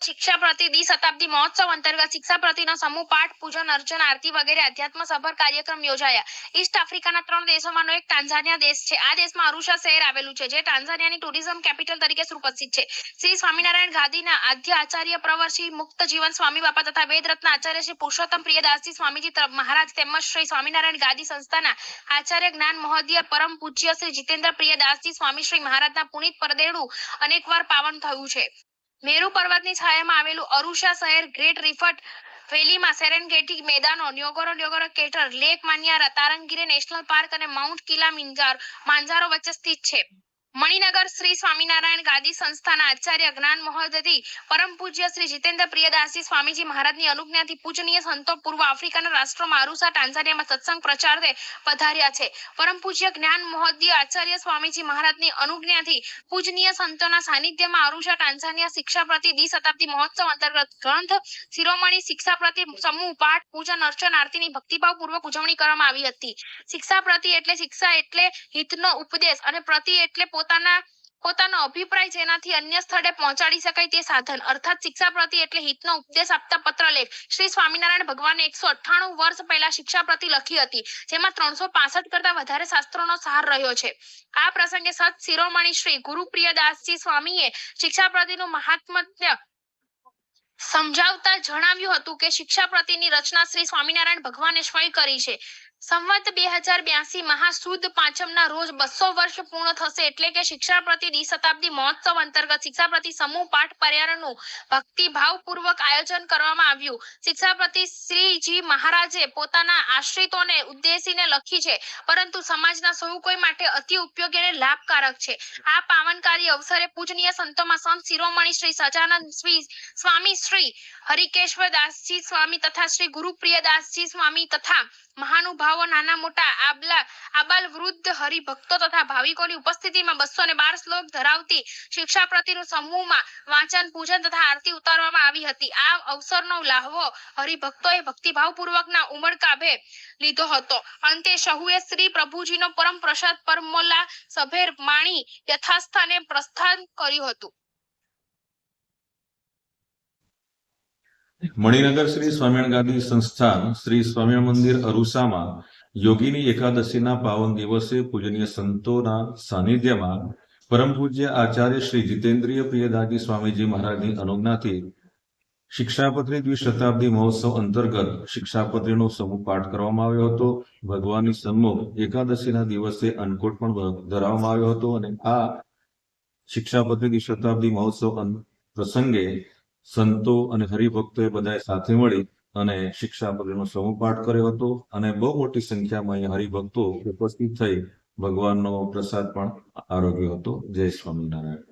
શિક્ષા પ્રતિ દ્વિ શતાબ્દી મહોત્સવ અંતર્ગત શિક્ષા પ્રતિનો સમૂહ પાઠ, પૂજન, અર્ચન, આરતી વગેરે અધ્યાત્મ સભર કાર્યક્રમ યોજાયા. ઈસ્ટ આફ્રિકાના ત્રણ દેશોમાંનો એક ટાંઝાનિયા દેશ છે. આ દેશમાં અરુષા શહેર આવેલું છે, જે ટાંઝાનિયાની ટુરિઝમ કેપિટલ તરીકે સુપ્રસિદ્ધ છે. શ્રી સ્વામિનારાયણ ગાદીના આદ્ય આચાર્ય પ્રવર શ્રી મુક્ત જીવન સ્વામી બાપા તથા વેદરત્ન આચાર્ય શ્રી પુરુષોત્તમ પ્રિયદાસજી સ્વામીજી મહારાજ તેમજ શ્રી સ્વામિનારાયણ ગાદી સંસ્થાના આચાર્ય જ્ઞાન મહોદય પરમ પૂજ્ય શ્રી જીતેન્દ્ર પ્રિયદાસજી સ્વામી શ્રી મહારાજના પુનિત પરદેડું અનેકવાર પાવન થયું છે. મેરુ પર્વતની છાયામાં આવેલું અરુષા શહેર, ગ્રેટ રિફટ વેલીમાં સેરેનગેટી મેદાનો, Ngorongoro crater, Lake Manyara, Tarangire national park અને માઉન્ટ કિલા મિંજાર, માંજારો વચ્ચે સ્થિત છે. મણિનગર શ્રી સ્વામિનારાયણ ગાદી સંસ્થાના આચાર્ય જ્ઞાન મહોદયથી પરમ પૂજ્ય શ્રી જીતેન્દ્ર પ્રિયદાસજી સ્વામીજી મહારાજની અનુજ્ઞાથી પૂજનીય સંતો પૂર્વ આફ્રિકાના રાષ્ટ્રોમાં અરુસા ટાન્ઝાનિયામાં સત્સંગ પ્રચારે પધાર્યા છે. પરમ પૂજ્ય જ્ઞાન મહોદય આચાર્ય સ્વામીજી મહારાજની અનુજ્ઞાથી પૂજનીય સંતોના સાનિધ્યમાં અરુષા ટાન્ઝાનિયા શિક્ષા પ્રતિ દ્વિ શતાબ્દી મહોત્સવ અંતર્ગત ગ્રંથ, શિરોમણી શિક્ષા પ્રતિ સમૂહ, પાઠ, પૂજન, અર્ચન, આરતીની ભક્તિભાવ પૂર્વક ઉજવણી કરવામાં આવી હતી. શિક્ષા પ્રતિ એટલે શિક્ષા એટલે હિતનો ઉપદેશ અને પ્રતિ એટલે પોતાના, પોતાનો અભિપ્રાય જેનાથી અન્ય સ્થળે પહોંચાડી શકાય તે સાધન. અર્થાત શિક્ષા પ્રતિ એટલે હિતનો ઉપદેશ આપતા પત્રલેખ શ્રી સ્વામિનારાયણ ભગવાને એકસો અઠ્ઠાણું વર્ષ પહેલા શિક્ષા પ્રતિ લખી હતી, જેમાં ત્રણસો પાસઠ કરતા વધારે શાસ્ત્રોનો સાર રહ્યો છે. આ પ્રસંગે સત શિરોમણી શ્રી ગુરુપ્રિય દાસજી સ્વામીએ શિક્ષા પ્રતિનું મહાત્મ્ય સમજાવતા જણાવ્યું હતું કે શિક્ષા પ્રતિની રચના શ્રી સ્વામિનારાયણ ભગવાને સ્વયં કરી છે. સંવત બે હજાર બ્યાસી મહાસુદ પાંચમના રોજ બસો વર્ષ પૂર્ણ થશે એટલે કે શિક્ષા પ્રતિ દ્વિ શતાબ્દી મહોત્સવ અંતર્ગત શિક્ષા પ્રતિ સમૂહ પાઠ પર્યાયનું ભક્તિભાવ પૂર્વક આયોજન કરવામાં આવ્યું. શિક્ષા પ્રતિ શ્રીજી મહારાજે પોતાના આશ્રિતોને ઉદ્દેશીને લખી છે, પરંતુ સમાજના સૌ કોઈ માટે અતિ ઉપયોગી અને લાભકારક છે. આ પાવનકારી અવસરે પૂજનીય સંતોમાં સંત શિરોમણી શ્રી સજાનંદ શ્રી સ્વામી શ્રી હરિકેશ્વર દાસજી સ્વામી તથા શ્રી ગુરુપ્રિયદાસજી સ્વામી તથા મહાનુભાવો નાના મોટા આબલા આબાલ વૃદ્ધ હરિભક્તો તથા ભાવિકોની ઉપસ્થિતિમાં બસો ને બાર શ્લોક ધરાવતી શિક્ષા પ્રતિનું સમૂહમાં વાંચન, પૂજન તથા આરતી ઉતારવામાં આવી હતી. આ અવસરનો લાહવો હરિભક્તોએ ભક્તિભાવપૂર્વકના ઉમળકાભે લીધો હતો. અંતે સહુએ શ્રી પ્રભુજીનો પરમ પ્રસાદ પરમોલા સભેર માણી યથાસ્થાને પ્રસ્થાન કર્યું હતું. મણિનગર શ્રી સ્વામિનારાયણ ગાદી સંસ્થાન શ્રી સ્વામિનારાયણ મંદિર અરુસામાં યોગીની એકાદશીના પાવન દિવસે પૂજનીય સંતોના સાનિધ્યમાં પરમ પૂજ્ય આચાર્ય શ્રી જીતેન્દ્રિય પ્રિયદાજી સ્વામીજી મહારાજની અનુજ્ઞાથી શિક્ષાપત્રી દ્વિશતાબ્દી મહોત્સવ અંતર્ગત શિક્ષાપત્રીનો સમૂહ પાઠ કરવામાં આવ્યો હતો. ભગવાનની સન્મુખ એકાદશીના દિવસે અન્નકૂટ પણ ધરાવવામાં આવ્યો હતો અને આ શિક્ષાપત્રી દ્વિશતાબ્દી મહોત્સવ પ્રસંગે સંતો અને હરિભક્તોએ બધાએ સાથે મળી અને શિક્ષા સમૂહ પાઠ કર્યો હતો અને બહુ મોટી સંખ્યામાં અહીંયા હરિભક્તો ઉપસ્થિત થઈ ભગવાનનો પ્રસાદ પણ આરોગ્યો હતો. જય સ્વામિનારાયણ.